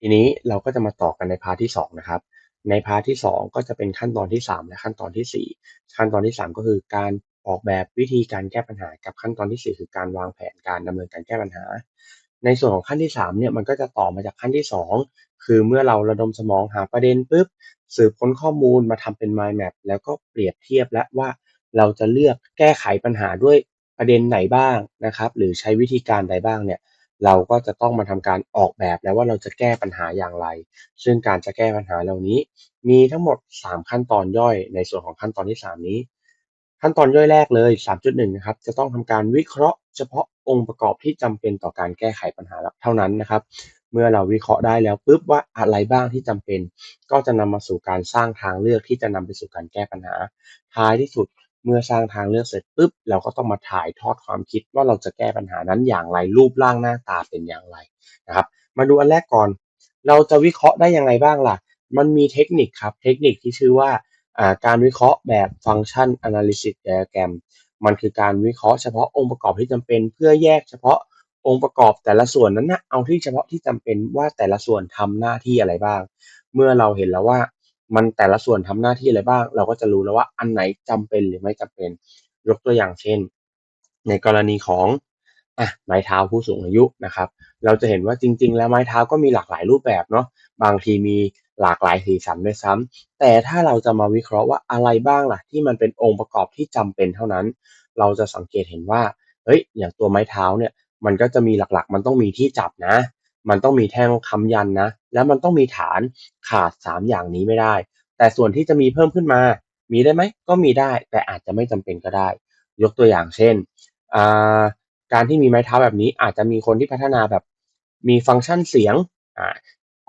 ทีนี้เราก็จะมาต่อกันในพาร์ทที่2นะครับในพาร์ทที่ 2 ก็จะเป็นขั้นตอนที่ 3 และขั้นตอนที่ 4 ขั้นตอนที่ 3 ก็คือการออกแบบวิธีการแก้ปัญหากับขั้นตอนที่ 4 คือการวางแผนการดำเนินการแก้ปัญหา ในส่วนของขั้นที่3เนี่ยมันก็จะต่อมาจากขั้นที่ 2 คือเมื่อเราระดมสมองหาประเด็นปุ๊บสืบค้นข้อมูลมาทำเป็น mind map แล้วก็เปรียบเทียบและว่าเราจะเลือกแก้ไขปัญหาด้วยประเด็นไหนบ้างนะครับ หรือใช้วิธีการใดบ้างเนี่ย เราก็จะต้องมาทำการออกแบบแล้วว่าเราจะแก้ปัญหาอย่างไร ซึ่งการจะแก้ปัญหาเหล่านี้ มีทั้งหมด 3 ขั้นตอนย่อยในส่วนของขั้นตอนที่ 3 นี้ ขั้นตอนย่อยแรกเลย 3.1 นะครับ จะต้องทำการวิเคราะห์เฉพาะองค์ประกอบที่จำเป็นต่อการแก้ไขปัญหาเท่านั้นนะครับ เมื่อเราวิเคราะห์ได้แล้วปุ๊บว่าอะไรบ้างที่จำเป็น ก็จะนำมาสู่การสร้างทางเลือกที่จะนำไปสู่การแก้ปัญหา ท้ายที่สุด เมื่อสร้างทางเลือกเสร็จปุ๊บเราก็ต้องมาถ่ายทอดความคิดว่าเราจะแก้ปัญหานั้นอย่างไร รูปร่างหน้าตาเป็นอย่างไรนะครับ มาดูอันแรกก่อน เราจะวิเคราะห์ได้ยังไงบ้างล่ะ มันมีเทคนิคครับ เทคนิคที่ชื่อว่าการวิเคราะห์แบบฟังก์ชัน analysis diagram มันคือการวิเคราะห์เฉพาะองค์ประกอบที่จำเป็น เพื่อแยกเฉพาะองค์ประกอบแต่ละส่วนนั้นนะเอาที่เฉพาะที่จำเป็นว่าแต่ละส่วนทำหน้าที่อะไรบ้าง เมื่อเราเห็นแล้วว่า มันแต่ละส่วนทำหน้าที่อะไรบ้าง เราก็จะรู้แล้วว่าอันไหนจำเป็นหรือไม่จำเป็น ยกตัวอย่างเช่น ในกรณีของอะไม้เท้าผู้สูงอายุนะครับ เราจะเห็นว่าจริง ๆ แล้วไม้เท้าก็มีหลากหลายรูปแบบเนาะบางทีมีหลากหลายสีสันด้วยซ้ำแต่ถ้าเราจะมาวิเคราะห์ว่าอะไรบ้างล่ะ ที่มันเป็นองค์ประกอบที่จำเป็นเท่านั้น เราจะสังเกตเห็นว่าเฮ้ยอย่างตัวไม้เท้าเนี่ยมันก็จะมีหลักๆ มันต้องมีที่จับนะ มันต้องมีแท่งค้ำยันนะ แล้วมันต้องมีฐานขาด 3 อย่างนี้ไม่ได้ แต่ส่วนที่จะมีเพิ่มขึ้นมา มีได้ไหม ก็มีได้ แต่อาจจะไม่จำเป็นก็ได้ ยกตัวอย่างเช่น การที่มีไม้เท้าแบบนี้อาจจะมีคนที่พัฒนาแบบมีฟังก์ชันเสียง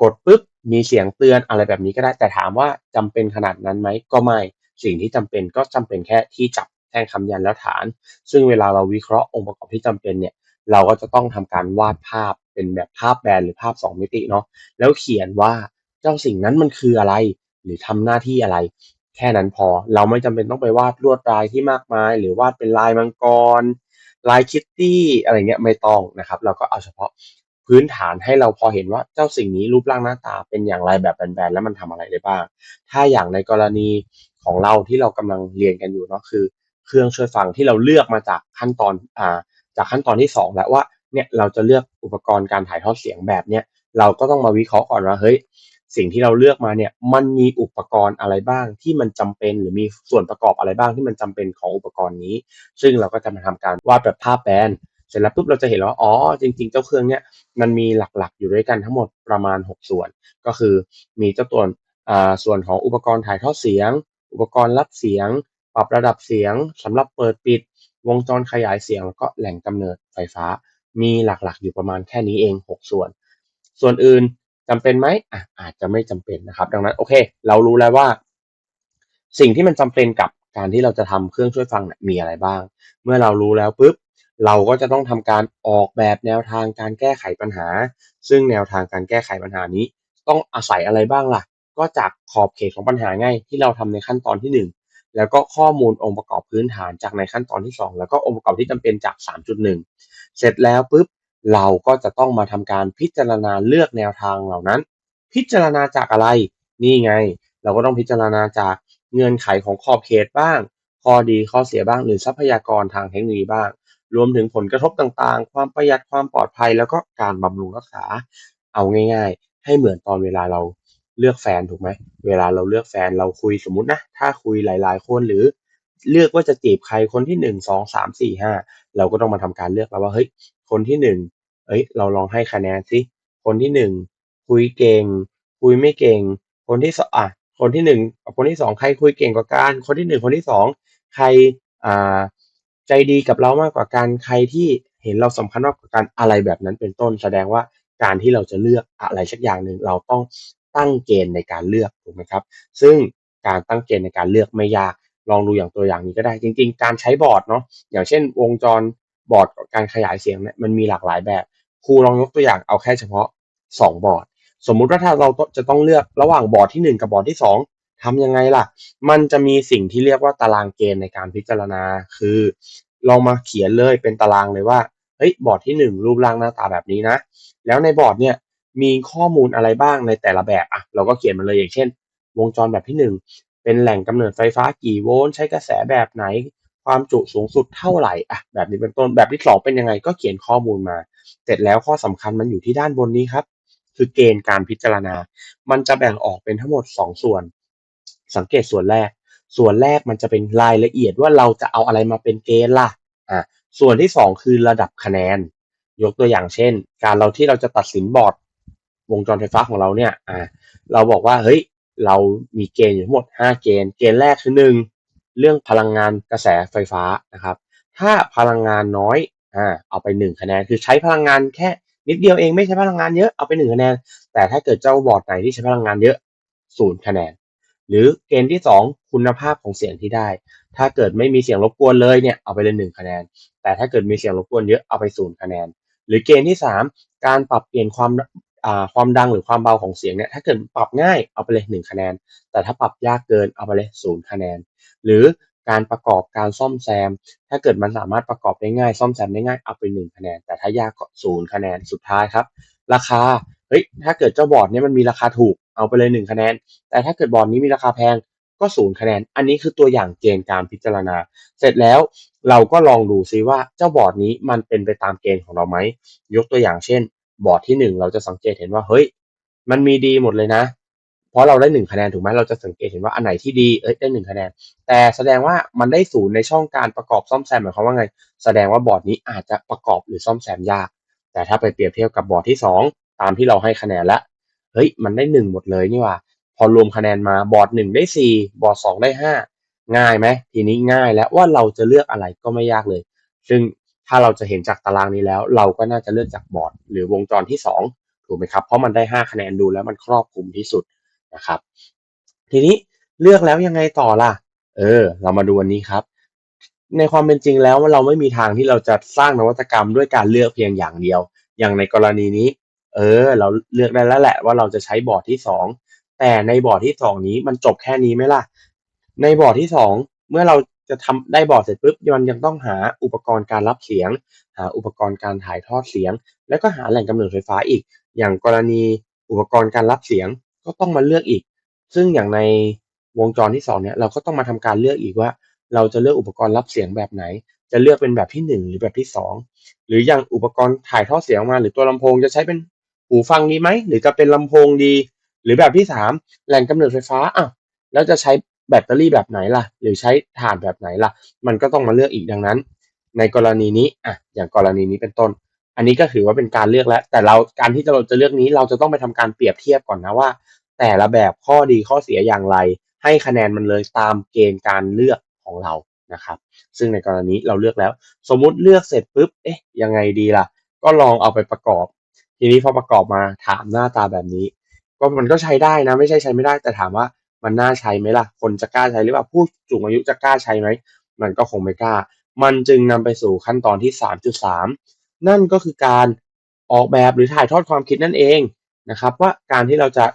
กดปุ๊บ มีเสียงเตือนอะไรแบบนี้ก็ได้ แต่ถามว่าจำเป็นขนาดนั้นไหม ก็ไม่ สิ่งที่จำเป็นก็จำเป็นแค่ที่จับแท่งคำยันแล้วฐาน ซึ่งเวลาเราวิเคราะห์องค์ประกอบที่จำเป็นเนี่ย เราก็จะต้องทำการวาดภาพเป็นแบบภาพแบนหรือภาพ 2 มิติเนาะแล้วเขียนว่าเจ้าสิ่งนั้นมันคืออะไร หรือทำหน้าที่อะไร แค่นั้นพอเราไม่จำเป็นต้องไปวาดลวดลายที่มากมาย หรือวาดเป็นลายมังกร ลายคิตตี้อะไรเงี้ยไม่ต้องนะครับ เราก็เอาเฉพาะพื้นฐานให้เราพอเห็นว่าเจ้าสิ่งนี้รูปร่างหน้าตาเป็นอย่างไรแบบแบนๆแล้วมันทำอะไรได้บ้าง ถ้าอย่างในกรณีของเราที่เรากำลังเรียนกันอยู่เนาะคือ เครื่องช่วยฟังที่เราเลือกมาจากขั้นตอนอ่า จากขั้นตอนที่ 2 แล้วว่าเนี่ยเราจะเลือกอุปกรณ์การถ่ายทอดเสียงแบบเนี้ยเราก็ต้องมาวิเคราะห์ก่อนว่าเฮ้ยสิ่งที่เราเลือกมาเนี่ยมันมีอุปกรณ์อะไรบ้างที่มันจำเป็นหรือมีส่วนประกอบอะไรบ้างที่มันจำเป็นของอุปกรณ์นี้ ซึ่งเราก็จะมาทำการวาดแบบภาพแบนเสร็จแล้วปุ๊บเราจะเห็นว่าอ๋อจริง ๆ เจ้าเครื่องเนี้ยมันมีหลักๆ อยู่ด้วยกันทั้งหมดประมาณ 6 ส่วน ก็คือมีเจ้าตัวอ่าส่วนของอุปกรณ์ถ่ายทอดเสียง อุปกรณ์รับเสียง ปรับระดับเสียงสำหรับเปิดปิด วงจรขยายเสียงแล้วก็แหล่งกำเนิดไฟฟ้า มีหลักๆ อยู่ประมาณแค่นี้เอง 6 ส่วน ส่วนอื่นจำเป็นไหมอะอาจจะไม่จำเป็นนะครับ ดังนั้นโอเค เรารู้แล้วว่า สิ่งที่มันจำเป็นกับการที่เราจะทำเครื่องช่วยฟังเนี่ยมีอะไรบ้าง เมื่อเรารู้แล้วปุ๊บเราก็จะต้องทำการออกแบบแนวทางการแก้ไขปัญหา ซึ่งแนวทางการแก้ไขปัญหานี้ ต้องอาศัยอะไรบ้างล่ะ ก็จากขอบเขตของปัญหาง่ายที่เราทำในขั้นตอนที่1 แล้วก็ข้อมูลองค์ประกอบพื้นฐานจากในขั้นตอนที่ 2 แล้วก็องค์ประกอบที่จำเป็นจาก 3.1 เสร็จแล้วปุ๊บเราก็จะต้องมาทำการพิจารณาเลือกแนวทางเหล่านั้น พิจารณาจากอะไร นี่ไง เราก็ต้องพิจารณาจากเงื่อนไขของขอบเขตบ้าง ข้อดีข้อเสียบ้าง หรือทรัพยากรทางเทคโนโลยีบ้าง รวมถึงผลกระทบต่างๆ ความประหยัดความปลอดภัย แล้วก็การบำรุงรักษา เอาง่าย ๆ ให้เหมือนตอนเวลาเรา เลือกแฟนถูกไหมเวลาเราเลือกแฟนเราคุยสมมตินะถ้าคุยหลาย ๆ คนหรือเลือกว่าจะจีบใครคนที่1 2 3 4 5เราก็ต้องมาทำการเลือกแล้วว่าเฮ้ยคนที่1เอ้ยเราลองให้คะแนนสิคนที่1คุยเก่ง คุยไม่เก่ง คนที่สองอะคนที่1กับคนที่2ใครคุยเก่งกว่ากันคนที่1คนที่2ใครอ่าใจดีกับเรามากกว่ากันใครที่เห็นเราสำคัญมากกว่ากันอะไรแบบนั้นเป็นต้น แสดงว่าการที่เราจะเลือกอะไรสักอย่างหนึ่งเราต้อง ตั้งเกณฑ์ในการเลือกถูกไหมครับ ซึ่งการตั้งเกณฑ์ในการเลือกไม่ยาก ลองดูอย่างตัวอย่างนี้ก็ได้ จริง ๆ การใช้บอร์ดเนาะ อย่างเช่น วงจรบอร์ดการขยายเสียงเนี่ยมันมีหลากหลายแบบ ครูลองยกตัวอย่างเอาแค่เฉพาะ 2 บอร์ด สมมุติว่าถ้าเราจะต้องเลือกระหว่างบอร์ดที่ 1 กับบอร์ดที่ 2ทำยังไงล่ะ มันจะมีสิ่งที่เรียกว่าตารางเกณฑ์ในการพิจารณา คือลองมาเขียนเลยเป็นตารางเลยว่า เฮ้ย บอร์ดที่ 1 รูปร่างหน้าตาแบบนี้นะ แล้วในบอร์ดเนี่ย มีข้อมูลอะไรบ้างในแต่ละแบบอะเราก็เขียนมาเลยอย่างเช่น วงจรแบบที่หนึ่งเป็นแหล่งกำเนิดไฟฟ้ากี่โวลต์ใช้กระแสแบบไหน ความจุสูงสุดเท่าไหร่อะแบบนี้เป็นต้นแบบที่สองเป็นยังไงก็เขียนข้อมูลมา เสร็จแล้วข้อสำคัญมันอยู่ที่ด้านบนนี้ครับ คือเกณฑ์การพิจารณา มันจะแบ่งออกเป็นทั้งหมด 2 ส่วน สังเกตส่วนแรก ส่วนแรกมันจะเป็นรายละเอียดว่าเราจะเอาอะไรมาเป็นเกณฑ์ล่ะอะส่วนที่ 2 คือระดับคะแนน ยกตัวอย่างเช่น การเราที่เราจะตัดสินบอร์ด วงจรไฟฟ้าของเราเนี่ยอ่าเราบอกว่าเฮ้ยเรามีเกณฑ์อยู่ทั้งหมด 5 เกณฑ์ เกณฑ์แรกคือ1เรื่องพลังงานกระแสไฟฟ้านะครับ ถ้าพลังงานน้อยอ่าเอาไป 1 คะแนน คือใช้พลังงานแค่นิดเดียวเองไม่ใช้พลังงานเยอะเอาไป 1 คะแนน แต่ถ้าเกิดเจ้าบอร์ดไหนที่ใช้พลังงานเยอะ0คะแนน หรือเกณฑ์ที่ 2 คุณภาพของเสียงที่ได้ ถ้าเกิดไม่มีเสียงรบกวนเลยเนี่ยเอาไปเลย1คะแนน แต่ถ้าเกิดมีเสียงรบกวนเยอะเอาไป0คะแนน หรือเกณฑ์ที่ 3 การปรับเปลี่ยนความ ความดังหรือความเบาของเสียงเนี่ยถ้าเกิดปรับง่ายเอาไปเลย 1 คะแนน แต่ถ้าปรับยากเกินเอาไปเลย0คะแนน หรือการประกอบการซ่อมแซม ถ้าเกิดมันสามารถประกอบได้ง่าย ซ่อมแซมได้ง่ายเอาไป 1 คะแนน แต่ถ้ายากก็0คะแนนสุดท้ายครับ ราคาเฮ้ยถ้าเกิดเจ้าบอร์ดนี้มันมีราคาถูกเอาไปเลย 1 คะแนน แต่ถ้าเกิดบอร์ดนี้มีราคาแพงก็0คะแนน อันนี้คือตัวอย่างเกณฑ์การพิจารณา เสร็จแล้วเราก็ลองดูซิว่าเจ้าบอร์ดนี้มันเป็นไปตามเกณฑ์ของเราไหม ยกตัวอย่างเช่น บอร์ดที่1เราจะสังเกตเห็นว่าเฮ้ย มันมีดีหมดเลยนะ เพราะเราได้1คะแนนถูกไหมเราจะสังเกตเห็นว่าอันไหนที่ดีเอ้ยได้1คะแนน แต่แสดงว่ามันได้ศูนย์ในช่องการประกอบซ่อมแซมหมายความว่าไง แสดงว่าบอร์ดนี้อาจจะประกอบหรือซ่อมแซมยาก แต่ถ้าไปเปรียบเทียบกับบอร์ดที่2ตามที่เราให้คะแนนล้วเฮ้ยมันได้1หมดเลยนี่ว่า พอรวมคะแนนมาบอร์ด1ได้4บอร์ด2ได้5ง่ายไหมทีนี้ง่ายแล้วว่าเราจะเลือกอะไรก็ไม่ยากเลย ซึ่ง ถ้าเราจะเห็นจากตารางนี้แล้ว เราก็น่าจะเลือกจากบอร์ดหรือวงจรที่ 2 ถูกไหมครับ เพราะมันได้ 5 คะแนนดูแล้วมันครอบคลุมที่สุดนะครับ ทีนี้เลือกแล้วยังไงต่อล่ะ เออ เรามาดูอันนี้ครับ ในความเป็นจริงแล้วเราไม่มีทางที่เราจะสร้างนวัตกรรมด้วยการเลือกเพียงอย่างเดียว อย่างในกรณีนี้ เออ เราเลือกได้แล้วแหละว่าเราจะใช้บอร์ดที่ 2 แต่ในบอร์ดที่ 2 นี้มันจบแค่นี้ไหมล่ะ ในบอร์ดที่ 2 เมื่อเรา จะทำได้บอร์ดเสร็จปุ๊บมันยังต้องหาอุปกรณ์การรับเสียง หาอุปกรณ์การถ่ายทอดเสียง แล้วก็หาแหล่งกำเนิดไฟฟ้าอีก อย่างกรณีอุปกรณ์การรับเสียงก็ต้องมาเลือกอีก ซึ่งอย่างในวงจรที่2เนี่ยเราก็ต้องมาทำการเลือกอีกว่า เราจะเลือกอุปกรณ์รับเสียงแบบไหน จะเลือกเป็นแบบที่ 1 หรือแบบที่ 2 หรืออย่างอุปกรณ์ถ่ายทอดเสียงมา หรือตัวลำโพงจะใช้เป็นหูฟังดีไหมหรือจะเป็นลำโพงดี หรือแบบที่ 3 แหล่งกำเนิดไฟฟ้าอะแล้วจะใช้ แบตเตอรี่แบบไหนล่ะ หรือใช้ถ่านแบบไหนล่ะ มันก็ต้องมาเลือกอีกดังนั้น ในกรณีนี้อะอย่างกรณีนี้เป็นต้น อันนี้ก็ถือว่าเป็นการเลือกแล้ว แต่เราการที่เราจะเลือกนี้เราจะต้องไปทำการเปรียบเทียบก่อนนะว่า แต่ละแบบข้อดีข้อเสียอย่างไร ให้คะแนนมันเลยตามเกณฑ์การเลือกของเรานะครับ ซึ่งในกรณีเราเลือกแล้ว สมมุติเลือกเสร็จปุ๊บเอ๊ะยังไงดีล่ะ ก็ลองเอาไปประกอบ ทีนี้พอประกอบมาถามหน้าตาแบบนี้ ก็มันก็ใช้ได้นะ ไม่ใช่ใช้ไม่ได้แต่ถามว่า มันน่าใช้ไหมล่ะ คนจะกล้าใช้หรือเปล่าผู้สูงอายุจะกล้าใช้ไหมมันก็คงไม่กล้า มันจึงนำไปสู่ขั้นตอนที่ 3.3 นั่นก็คือการออกแบบหรือถ่ายทอดความคิดนั่นเองนะครับว่าการที่เราจะ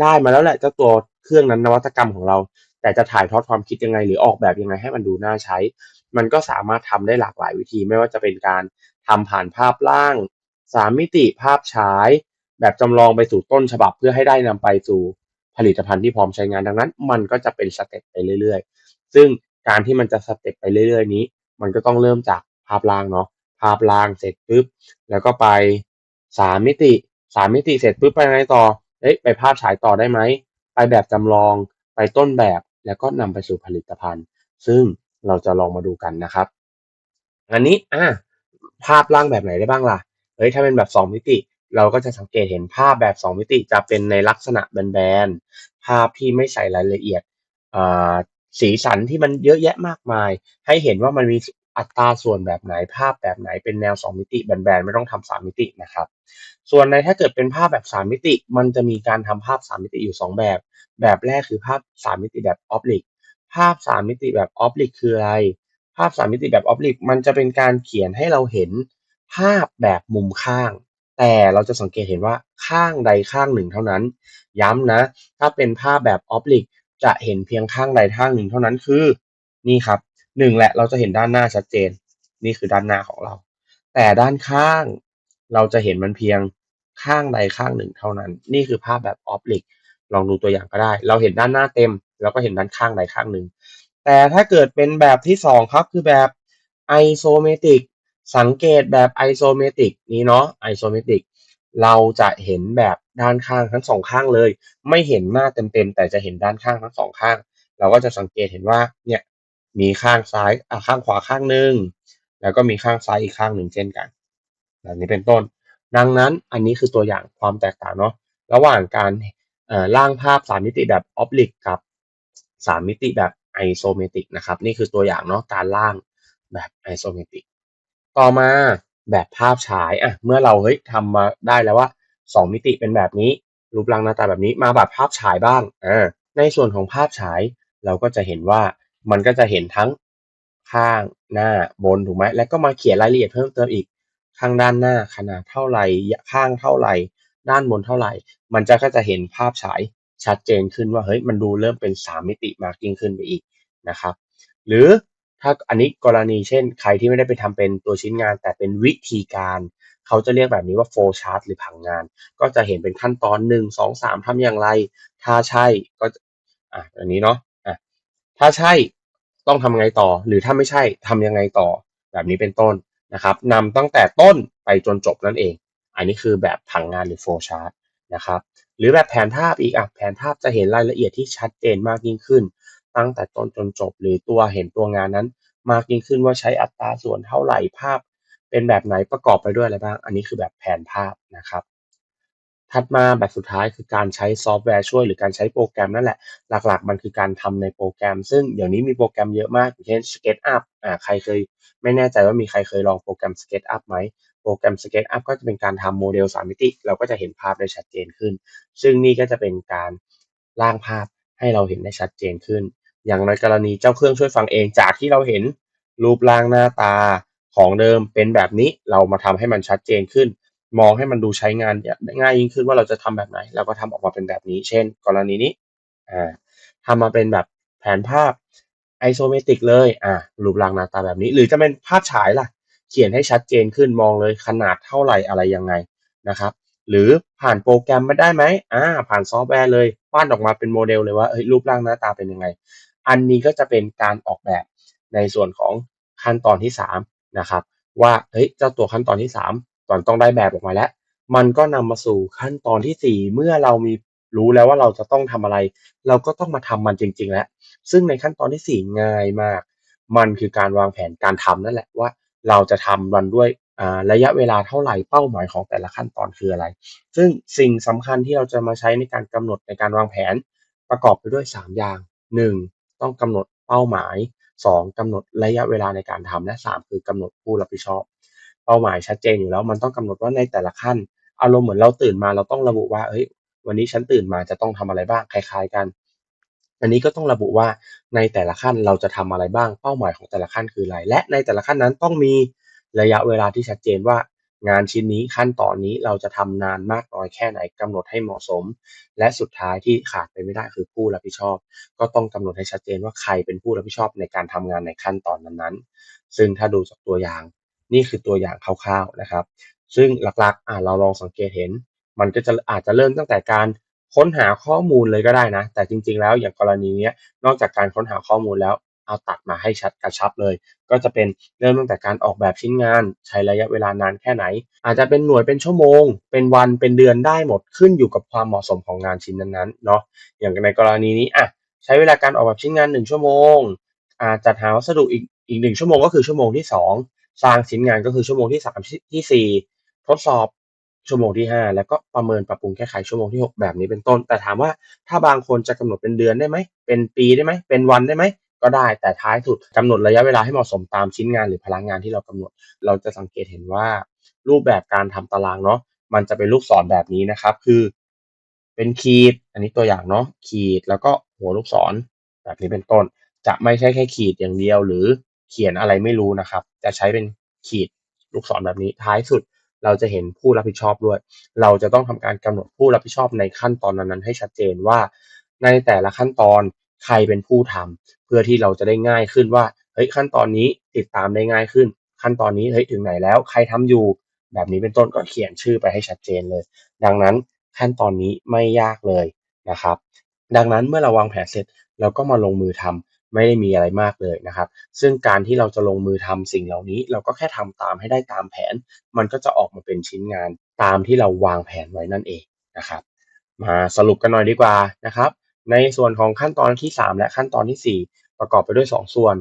ได้มาแล้วแหละเจ้าตัวเครื่องนั้นนวัตกรรมของเรา แต่จะถ่ายทอดความคิดยังไง หรือออกแบบยังไงให้มันดูน่าใช้ มันก็สามารถทำได้หลากหลายวิธี ไม่ว่าจะเป็นการทำผ่านภาพล่าง 3 มิติภาพฉาย แบบจำลองไปสู่ต้นฉบับเพื่อให้ได้นำไปสู่ ผลิตภัณฑ์ที่พร้อมใช้งานดังนั้น มันก็จะเป็นสเต็ปไปเรื่อยๆ ซึ่งการที่มันจะสเต็ปไปเรื่อยๆ นี้ มันก็ต้องเริ่มจากภาพล่างเนาะภาพล่างเสร็จปุ๊บแล้วก็ไป 3 มิติ 3 มิติเสร็จปุ๊บไปไงต่อเฮ้ยไปภาพฉายต่อได้ไหมไปแบบจำลองไปต้นแบบแล้วก็นำไปสู่ผลิตภัณฑ์ ซึ่งเราจะลองมาดูกันนะครับ อันนี้อะภาพล่างแบบไหนได้บ้างล่ะเฮ้ยถ้าเป็นแบบ 2 มิติ เราก็จะสังเกตเห็นภาพแบบ 2 มิติจะเป็นในลักษณะแบนๆ ภาพที่ไม่ใส่รายละเอียดสีสันที่มันเยอะแยะมากมาย ให้เห็นว่ามันมีอัตราส่วนแบบไหนภาพแบบไหนเป็นแนว 2 มิติแบนๆ ไม่ต้องทำ3มิตินะครับ ส่วนในถ้าเกิดเป็นภาพแบบ 3 มิติ มันจะมีการทำภาพ 3 มิติอยู่ 2 แบบ แบบแรกคือภาพ 3 มิติแบบออฟลิกภาพ 3 มิติแบบออฟลิกคืออะไร ภาพ 3 มิติแบบออฟลิกมันจะเป็นการเขียนให้เราเห็นภาพแบบมุมข้าง แต่เราจะสังเกตเห็นว่าข้างใดข้างหนึ่งเท่านั้น ย้ำนะ ถ้าเป็นภาพแบบออฟลิกจะเห็นเพียงข้างใดข้างหนึ่งเท่านั้นคือ นี่ครับหนึ่งแหละเราจะเห็นด้านหน้าชัดเจน นี่คือด้านหน้าของเรา แต่ด้านข้างเราจะเห็นมันเพียงข้างใดข้างหนึ่งเท่านั้น นี่คือภาพแบบออฟลิกลองดูตัวอย่างก็ได้ เราเห็นด้านหน้าเต็มแล้วก็เห็นด้านข้างใดข้างหนึ่งแต่ถ้าเกิดเป็นแบบที่สองครับคือแบบไอโซเมติก สังเกตแบบไอโซเมตริกนี้เนาะไอโซเมตริกเราจะเห็นแบบด้านข้างทั้งสองข้างเลย ไม่เห็นหน้าเต็มๆแต่จะเห็นด้านข้างทั้งสองข้าง เราก็จะสังเกตเห็นว่าเนี่ยมีข้างซ้ายอะข้างขวาข้างหนึ่งแล้วก็มีข้างซ้ายอีกข้างหนึ่งเช่นกันแบบนี้เป็นต้น ดังนั้นอันนี้คือตัวอย่างความแตกต่างเนาะระหว่างการร่างภาพสามมิติแบบออฟลิกกับสามมิติแบบไอโซเมตริกนะครับนี่คือตัวอย่างเนาะการร่างแบบไอโซเมตริก ต่อมาแบบภาพฉายอะเมื่อเราเฮ้ยทำมาได้แล้วว่า 2 มิติเป็นแบบนี้ รูปร่างหน้าตาแบบนี้มาแบบภาพฉายบ้างอ่าในส่วนของภาพฉายเราก็จะเห็นว่ามันก็จะเห็นทั้งข้างหน้าบนถูกไหมแล้วก็มาเขียนรายละเอียดเพิ่มเติมอีกข้างด้านหน้าขนาดเท่าไหร่ข้างเท่าไหร่ ด้านบนเท่าไหร่ มันจะก็จะเห็นภาพฉายชัดเจนขึ้นว่าเฮ้ยมันดูเริ่มเป็น 3 มิติมากยิ่งขึ้นไปอีกนะครับ หรือ ถ้าอันนี้กรณีเช่น ใครที่ไม่ได้ไปทำเป็นตัวชิ้นงาน แต่เป็นวิธีการ เขาจะเรียกแบบนี้ว่า flow chart หรือผังงาน ก็จะเห็นเป็นขั้นตอน1 2 3ทำอย่างไร ถ้าใช่ก็อะอันนี้เนาะอะถ้าใช่ต้องทำไงต่อ หรือถ้าไม่ใช่ทำยังไงต่อ แบบนี้เป็นต้นนะครับนำตั้งแต่ต้นไปจนจบนั่นเอง อันนี้คือแบบผังงานหรือ flow chart นะครับหรือแบบแผนภาพอีกอะแผนภาพจะเห็นรายละเอียดที่ชัดเจนมากยิ่งขึ้น ตั้งแต่ต้นจนจบ หรือตัวเห็นตัวงานนั้น มากยิ่งขึ้นว่าใช้อัตราส่วนเท่าไหร่ภาพ เป็นแบบไหนประกอบไปด้วยอะไรบ้าง อันนี้คือแบบแผนภาพนะครับ ถัดมาแบบสุดท้ายคือการใช้ซอฟต์แวร์ช่วยหรือการใช้โปรแกรมนั่นแหละ หลักๆ มันคือการทำในโปรแกรม ซึ่งเดี๋ยวนี้มีโปรแกรมเยอะมากอย่างเช่น SketchUp อ่าใครเคย ไม่แน่ใจว่ามีใครเคยลองโปรแกรม SketchUp ไหมโปรแกรม SketchUp ก็จะเป็นการทำโมเดล 3 มิติ เราก็จะเห็นภาพได้ชัดเจนขึ้น ซึ่งนี่ก็จะเป็นการร่างภาพให้เราเห็นได้ชัดเจนขึ้น อย่างในกรณีเจ้าเครื่องช่วยฟังเองจากที่เราเห็นรูปร่างหน้าตาของเดิมเป็นแบบนี้เรามาทำให้มันชัดเจนขึ้น มองให้มันดูใช้งานง่ายยิ่งขึ้นว่าเราจะทำแบบไหนเราก็ทำออกมาเป็นแบบนี้ เช่น กรณีนี้อ่าทำมาเป็นแบบแผนภาพไอโซเมตริกเลยอ่ารูปร่างหน้าตาแบบนี้ หรือจะเป็นภาพฉายล่ะ เขียนให้ชัดเจนขึ้นมองเลยขนาดเท่าไหร่อะไรยังไงนะครับ หรือผ่านโปรแกรมไม่ได้ไหมอ่าผ่านซอฟต์แวร์เลยปั้นออกมาเป็นโมเดลเลยว่าเฮ้ยรูปร่างหน้าตาเป็นยังไง อันนี้ก็จะเป็นการออกแบบในส่วนของขั้นตอนที่3นะครับว่าเฮ้ยเจ้าตัวขั้นตอนที่3ตอนต้องได้แบบออกมาแล้ว มันก็นำมาสู่ขั้นตอนที่ 4 เมื่อเรามีรู้แล้วว่าเราจะต้องทำอะไร เราก็ต้องมาทำมันจริง ๆ แล้ว ซึ่งในขั้นตอนที่ 4 ง่ายมาก มันคือการวางแผนการทำนั่นแหละว่าเราจะทำมันด้วยระยะเวลาเท่าไหร่เป้าหมายของแต่ละขั้นตอนคืออะไร ซึ่งสิ่งสำคัญที่เราจะมาใช้ในการกำหนดในการวางแผนประกอบไปด้วย 3 อย่าง 1. ต้องกำหนดเป้าหมาย 2. กำหนดระยะเวลาในการทำและ 3 คือกำหนดผู้รับผิดชอบ เป้าหมายชัดเจนอยู่แล้ว มันต้องกำหนดว่าในแต่ละขั้น อารมณ์เหมือนเราตื่นมาเราต้องระบุว่าเฮ้ยวันนี้ฉันตื่นมาจะต้องทำอะไรบ้างคล้ายๆกัน อันนี้ก็ต้องระบุว่าในแต่ละขั้นเราจะทำอะไรบ้างเป้าหมายของแต่ละขั้นคืออะไร และในแต่ละขั้นนั้นต้องมีระยะเวลาที่ชัดเจนว่า งานชิ้นนี้ขั้นตอนนี้เราจะทำนานมากน้อยแค่ไหนกำหนดให้เหมาะสม และสุดท้ายที่ขาดไปไม่ได้คือผู้รับผิดชอบ ก็ต้องกำหนดให้ชัดเจนว่าใครเป็นผู้รับผิดชอบในการทำงานในขั้นตอนนั้นๆ ซึ่งถ้าดูจากตัวอย่างนี่คือตัวอย่างคร่าวๆนะครับ ซึ่งหลักๆเราลองสังเกตเห็น มันก็จะอาจจะเริ่มตั้งแต่การค้นหาข้อมูลเลยก็ได้นะ แต่จริง ๆ แล้วอย่างกรณีนี้นอกจากการค้นหาข้อมูลแล้ว เอาตัดมาให้ชัดกระชับเลย ก็จะเป็นเริ่มตั้งแต่การออกแบบชิ้นงาน ใช้ระยะเวลานานแค่ไหน อาจจะเป็นหน่วยเป็นชั่วโมง เป็นวันเป็นเดือนได้หมดขึ้นอยู่กับความเหมาะสมของงานชิ้นนั้นๆเนาะอย่างในกรณีนี้อะใช้เวลาการออกแบบชิ้นงาน 1 ชั่วโมงอาจัดหาวัสดุอีกอีกหนึ่งชั่วโมงก็คือชั่วโมงที่ 2 สร้างชิ้นงานก็คือชั่วโมงที่3ที่4ทดสอบชั่วโมงที่ 5 แล้วก็ประเมินปรับปรุงแก้ไขชั่วโมงที่ 6 แบบนี้เป็นต้น แต่ถามว่าถ้าบางคนจะกำหนดเป็นเดือนได้ไหม เป็นปีได้ไหม เป็นวันได้ไหม ก็ได้ แต่ท้ายสุดกำหนดระยะเวลาให้เหมาะสมตามชิ้นงานหรือพลังงานที่เรากำหนด เราจะสังเกตเห็นว่ารูปแบบการทำตารางเนาะมันจะเป็นลูกศรแบบนี้นะครับ คือ เป็นขีด อันนี้ตัวอย่างเนาะขีดแล้วก็หัวลูกศรแบบนี้เป็นต้น จะไม่ใช่แค่ขีดอย่างเดียว หรือเขียนอะไรไม่รู้นะครับ จะใช้เป็นขีดลูกศรแบบนี้ท้ายสุดเราจะเห็นผู้รับผิดชอบด้วย เราจะต้องทำการกำหนดผู้รับผิดชอบในขั้นตอนนั้นๆให้ชัดเจนว่า ในแต่ละขั้นตอน ใครเป็นผู้ทำเพื่อที่เราจะได้ง่ายขึ้นว่าเฮ้ยขั้นตอนนี้ติดตามได้ง่ายขึ้น ขั้นตอนนี้เฮ้ยถึงไหนแล้วใครทำอยู่แบบนี้เป็นต้นก็เขียนชื่อไปให้ชัดเจนเลย ดังนั้นขั้นตอนนี้ไม่ยากเลยนะครับ ดังนั้นเมื่อเราวางแผนเสร็จเราก็มาลงมือทำไม่ได้มีอะไรมากเลยนะครับ ซึ่งการที่เราจะลงมือทำสิ่งเหล่านี้ เราก็แค่ทำตามให้ได้ตามแผน มันก็จะออกมาเป็นชิ้นงานตามที่เราวางแผนไว้นั่นเองนะครับ มาสรุปกันหน่อยดีกว่านะครับ ในส่วนของขั้นตอนที่ 3 และขั้นตอนที่ 4 ประกอบไปด้วย 2 ส่วน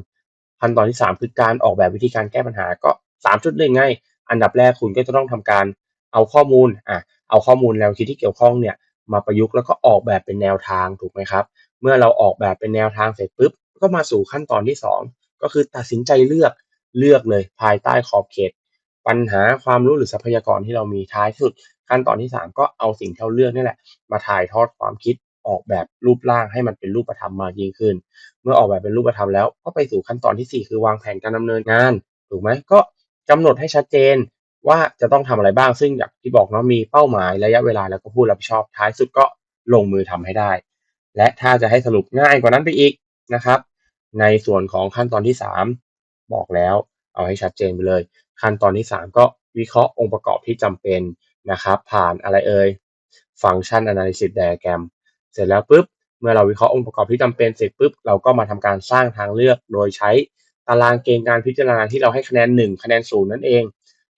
ขั้นตอนที่ 3 คือการออกแบบวิธีการแก้ปัญหาก็3จุดหนึ่งไงอันดับแรกคุณก็จะต้องทำการเอาข้อมูลอะเอาข้อมูลแนวคิดที่เกี่ยวข้องเนี่ยมาประยุกต์แล้วก็ออกแบบเป็นแนวทางถูกไหมครับ เมื่อเราออกแบบเป็นแนวทางเสร็จปุ๊บก็มาสู่ขั้นตอนที่ 2 ก็คือตัดสินใจเลือกเลือกเลยภายใต้ขอบเขต ปัญหาความรู้หรือทรัพยากรที่เรามีท้ายสุด ขั้นตอนที่ 3 ก็เอาสิ่งที่เราเลือกนี่แหละ มาถ่ายทอดความคิด ออกแบบรูปร่างให้มันเป็นรูปธรรมมากยิ่งขึ้น เมื่อออกแบบเป็นรูปธรรมแล้วก็ไปสู่ขั้นตอนที่ 4 คือวางแผนการดำเนินงาน ถูกไหมก็กำหนดให้ชัดเจนว่าจะต้องทำอะไรบ้างซึ่งอย่างที่บอกเนาะมีเป้าหมายระยะเวลาแล้วก็ผู้รับผิดชอบท้ายสุดก็ลงมือทำให้ได้ และถ้าจะให้สรุปง่ายกว่านั้นไปอีกนะครับ ในส่วนของขั้นตอนที่ 3 บอกแล้วเอาให้ชัดเจนไปเลย ขั้นตอนที่ 3 ก็วิเคราะห์องค์ประกอบที่จำเป็นนะครับ ผ่านอะไรเอ่ยฟังก์ชัน analysis diagram เสร็จแล้วปุ๊บเมื่อเราวิเคราะห์องค์ประกอบที่จำเป็นเสร็จปุ๊บเราก็มาทำการสร้างทางเลือกโดยใช้ตารางเกณฑ์การพิจารณาที่เราให้คะแนน 1 คะแนน0นั่นเอง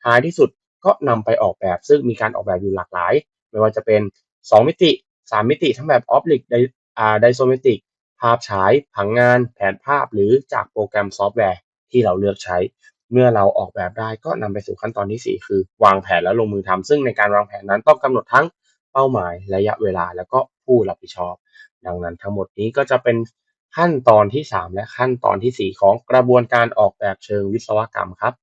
ท้ายที่สุดก็นำไปออกแบบ ซึ่งมีการออกแบบอยู่หลากหลาย ไม่ว่าจะเป็น 2 มิติ 3 มิติ ทั้งแบบ Oblique ไดอ่า Isometric ภาพฉายผังงาน แผนภาพหรือจากโปรแกรมซอฟต์แวร์ที่เราเลือกใช้ เมื่อเราออกแบบได้ก็นำไปสู่ขั้นตอนที่ 4 คือ วางแผนแล้วลงมือทำซึ่งในการวางแผนนั้นต้องกำหนดทั้งเป้าหมายระยะเวลา แล้วก็ ผู้รับผิดชอบ ดังนั้นทั้งหมดนี้ก็จะเป็นขั้นตอนที่ 3 และขั้นตอนที่ 4 ของกระบวนการออกแบบเชิงวิศวกรรมครับ